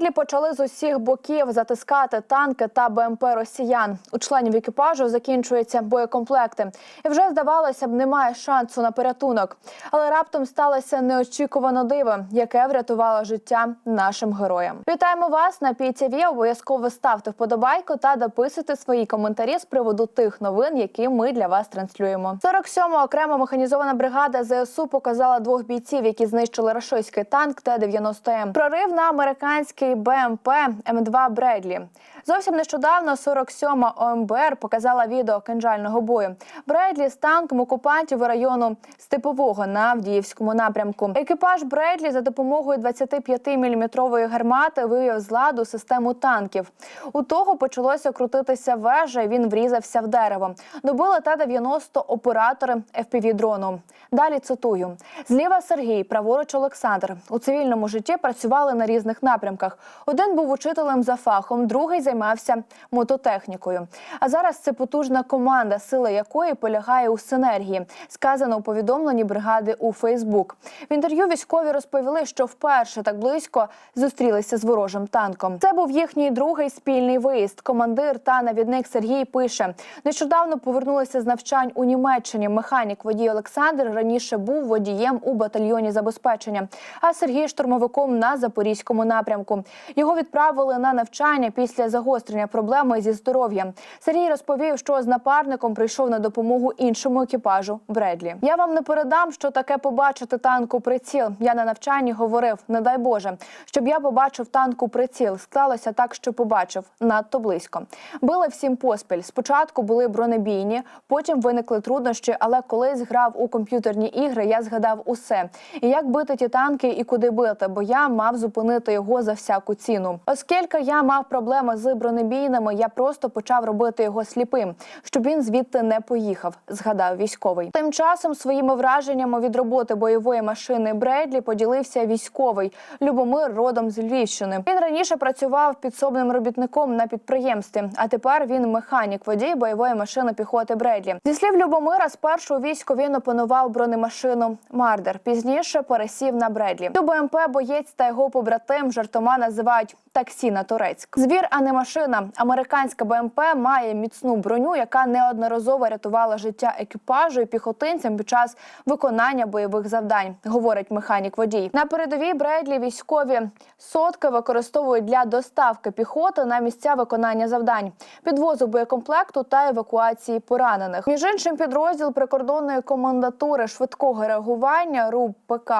Бредлі почали з усіх боків затискати танки та БМП росіян. У членів екіпажу закінчуються боєкомплекти, і вже здавалося б, немає шансу на порятунок. Але раптом сталося неочікувано диво, яке врятувало життя нашим героям. Вітаємо вас на PTV. Обов'язково ставте вподобайку та дописуйте свої коментарі з приводу тих новин, які ми для вас транслюємо. 47-ма окрема механізована бригада ЗСУ показала двох бійців, які знищили рашистський танк Т-90М. Прорив на американський БМП М2 Бредлі. Зовсім нещодавно 47-ма ОМБР показала відео кинжального бою. Бредлі з танком окупантів у району Степового на Авдіївському напрямку. Екіпаж Бредлі за допомогою 25-мм гармати вивів з ладу систему танків. У того почалося крутитися вежа, він врізався в дерево. Добили Т-90 оператори FPV-дрону. Далі цитую: зліва Сергій, праворуч Олександр. У цивільному житті працювали на різних напрямках. Один був учителем за фахом, другий займався мототехнікою. А зараз це потужна команда, сила якої полягає у синергії, сказано у повідомленні бригади у Фейсбук. В інтерв'ю військові розповіли, що вперше так близько зустрілися з ворожим танком. Це був їхній другий спільний виїзд. Командир та навідник Сергій пише: нещодавно повернулися з навчань у Німеччині. Механік водій Олександр раніше був водієм у батальйоні забезпечення. А Сергій штурмовиком на запорізькому напрямку. Його відправили на навчання після загострення проблеми зі здоров'ям. Сергій розповів, що з напарником прийшов на допомогу іншому екіпажу Бредлі. Я вам не передам, що таке побачити танку приціл. Я на навчанні говорив: не дай Боже, щоб я побачив танку приціл. Склалося так, що побачив надто близько. Били всім поспіль. Спочатку були бронебійні, потім виникли труднощі. Але колись грав у комп'ютерні ігри, я згадав усе. І як бити ті танки і куди бити, бо я мав зупинити його за всяку ціну. Оскільки я мав проблеми з бронебійними, я просто почав робити його сліпим, щоб він звідти не поїхав. Згадав військовий. Тим часом своїми враженнями від роботи бойової машини Бредлі поділився військовий Любомир родом з Львівщини. Він раніше працював підсобним робітником на підприємстві, а тепер він механік водій бойової машини піхоти Бредлі. Зі слів Любомира, спершу у війську він опанував бронемашину Мардер. Пізніше пересів на Бредлі. До БМП боєць та його побратим жартома називають таксі на Турецьк. Звір, а не машина. Американська БМП має міцну броню, яка неодноразово рятувала життя екіпажу і піхотинцям під час виконання бойових завдань, говорить механік водій. На передовій Бредлі військові сотки використовують для доставки піхоти на місця виконання завдань, підвозу боєкомплекту та евакуації поранених. Між іншим, підрозділ прикордонної комендатури швидкого реагування РУП ПК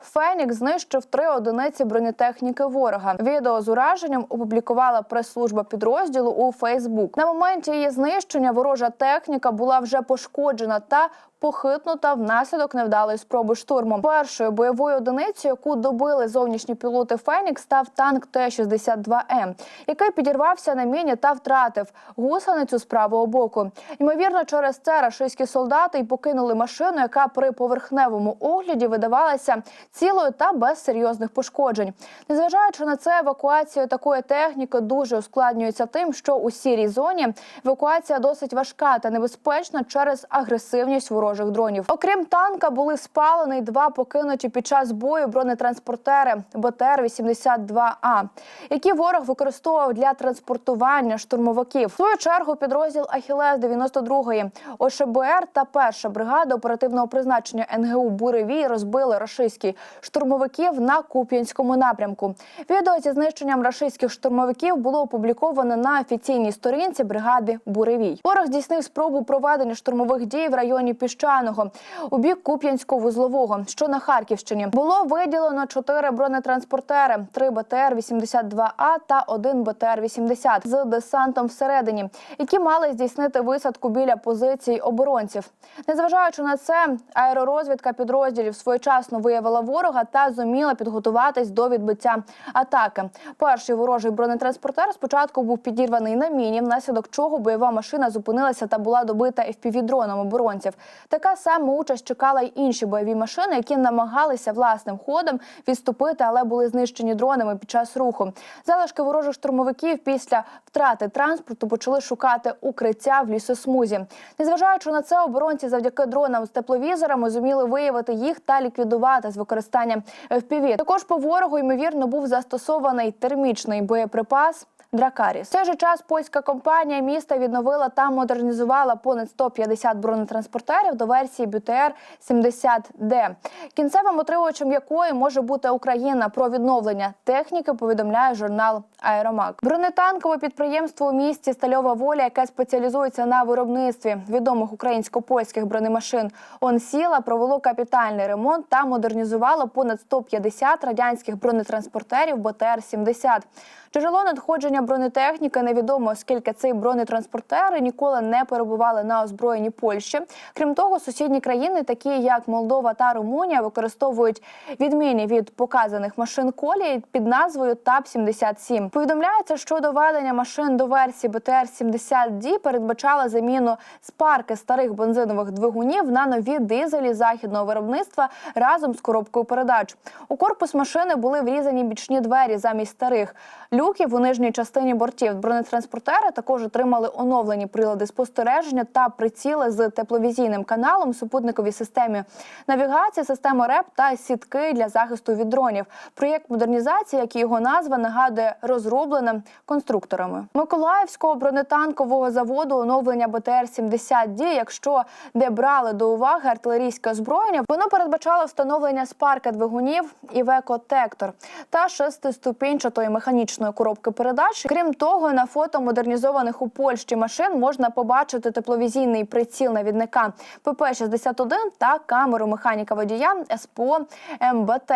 Фенікс знищив три одиниці бронетехніки ворога. Відео з ураженням опублікувала прес-служба підрозділу у Фейсбук. На моменті її знищення ворожа техніка була вже пошкоджена та похитнута внаслідок невдалої спроби штурму. Першою бойовою одиницею, яку добили зовнішні пілоти Фенікс, став танк Т-62М, який підірвався на міні та втратив гусеницю з правого боку. Ймовірно, через це рашистські солдати й покинули машину, яка при поверхневому огляді видавалася цілою та без серйозних пошкоджень. Незважаючи на це, евакуація такої техніки дуже ускладнюється тим, що у сірій зоні евакуація досить важка та небезпечна через агресивність ворожих дронів. Окрім танка, були спалені два покинуті під час бою бронетранспортери БТР-82А, які ворог використовував для транспортування штурмовиків. В свою чергу підрозділ Ахілес 92-ї ОШБР та перша бригада оперативного призначення НГУ Буревій розбили рашистські штурмовиків на Куп'янському напрямку. Відео зі знищенням рашистських штурмовиків було опубліковано на офіційній сторінці бригади Буревій. Ворог здійснив спробу проведення штурмових дій в районі Піщаного у бік Куп'янського вузлового, що на Харківщині. Було виділено чотири бронетранспортери: три БТР-82А та один БТР-80 з десантом всередині, які мали здійснити висадку біля позицій оборонців. Незважаючи на це, аеророзвідка підрозділів своєчасно виявила ворога та зуміла підготуватись до відбиття атаки. Перший ворожий бронетранспортер спочатку був підірваний на міні, внаслідок чого бойова машина зупинилася та була добита FPV-дроном оборонців. Така сама участь чекала й інші бойові машини, які намагалися власним ходом відступити, але були знищені дронами під час руху. Залишки ворожих штурмовиків після втрати транспорту почали шукати укриття в лісосмузі. Незважаючи на це, оборонці завдяки дронам з тепловізорами зуміли виявити їх та ліквідувати з використанням FPV. Також по ворогу ймовірно був застосований термічний боєприпас. Дракаріс. В цей же час польська компанія міста відновила та модернізувала понад 150 бронетранспортерів до версії БТР 70D, кінцевим отримувачем якої може бути Україна. Про відновлення техніки повідомляє журнал Аеромак. Бронетанкове підприємство у місті Стальова воля, яке спеціалізується на виробництві відомих українсько-польських бронемашин «Онсіла», провело капітальний ремонт та модернізувало понад 150 радянських бронетранспортерів БТР-70. Джерело надходження бронетехніки невідомо, оскільки ці бронетранспортери ніколи не перебували на озброєнні Польщі. Крім того, сусідні країни, такі як Молдова та Румунія, використовують відмінні від показаних машин колії під назвою ТАП-77. Повідомляється, що доведення машин до версії БТР-70D передбачало заміну спарки старих бензинових двигунів на нові дизелі західного виробництва разом з коробкою передач. У корпус машини були врізані бічні двері замість старих люків у нижній частині бортів. Бронетранспортери також отримали оновлені прилади спостереження та приціли з тепловізійним каналом, супутниковій системі навігації, системи РЕП та сітки для захисту від дронів. Проєкт модернізації, як і його назва, нагадує розроблене конструкторами Миколаївського бронетанкового заводу оновлення БТР 70 d Якщо де брали до уваги артилерійське озброєння, воно передбачало встановлення спарки двигунів і векотектор та шестиступінчатої механічної коробки передач. Крім того, на фото модернізованих у Польщі машин можна побачити тепловізійний приціл навідника ПП-61 та камеру механіка водія СПО МБТ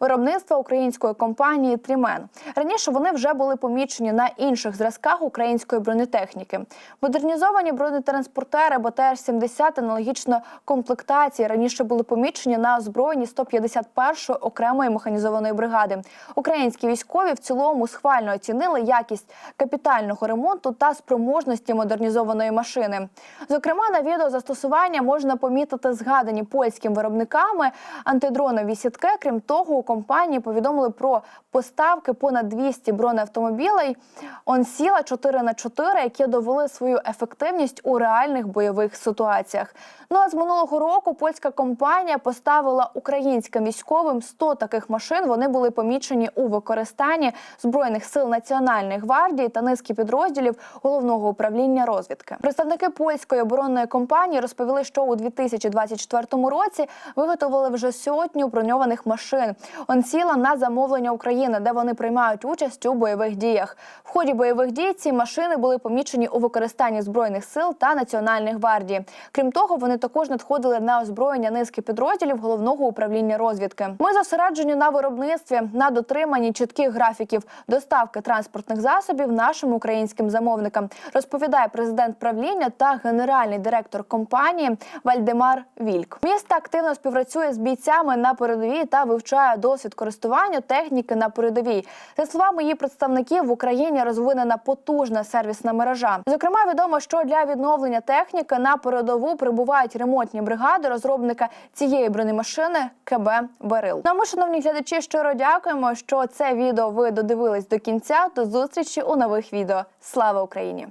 виробництва української компанії Трімен. Раніше вони вже були помічені на інших зразках української бронетехніки. Модернізовані бронетранспортери БТР-70 аналогічно комплектації раніше були помічені на озброєнні 151-ї окремої механізованої бригади. Українські військові в цілому схвально оцінили якість капітального ремонту та спроможності модернізованої машини. Зокрема, на відео застосування можна помітити згадані польськими виробниками антидронові сітки. Крім того, у компанії повідомили про поставки понад 200 бронеавтомобілей «Онсіла 4 на 4 які довели свою ефективність у реальних бойових ситуаціях. Ну а з минулого року польська компанія поставила українським військовим 100 таких машин. Вони були помічені у використанні збройних сил Національної гвардії та низки підрозділів головного управління розвідки. Представники польської оборонної компанії розповіли, що у 2024 році виготовили вже сотню броньованих машин. Он сіла на замовлення України, де вони приймають участь у бойових діях. В ході бойових дій ці машини були помічені у використанні збройних сил та національної гвардії. Крім того, вони також надходили на озброєння низки підрозділів головного управління розвідки. Ми зосереджені на виробництві, на дотриманні чітких графіків доставки транспортних засобів нашим українським замовникам, розповідає президент правління та генеральний директор компанії Вальдемар Вільк. Місто активно співпрацює з бійцями на передовій та вивчає досвід користування техніки на передовій. За словами її представників, в Україні розвинена потужна сервісна мережа. Зокрема, відомо, що для відновлення техніки на передову прибувають ремонтні бригади розробника цієї бронемашини КБ Берил. Ну, ми, шановні глядачі, щиро дякуємо, що це відео ви додивились кінця. До зустрічі у нових відео. Слава Україні!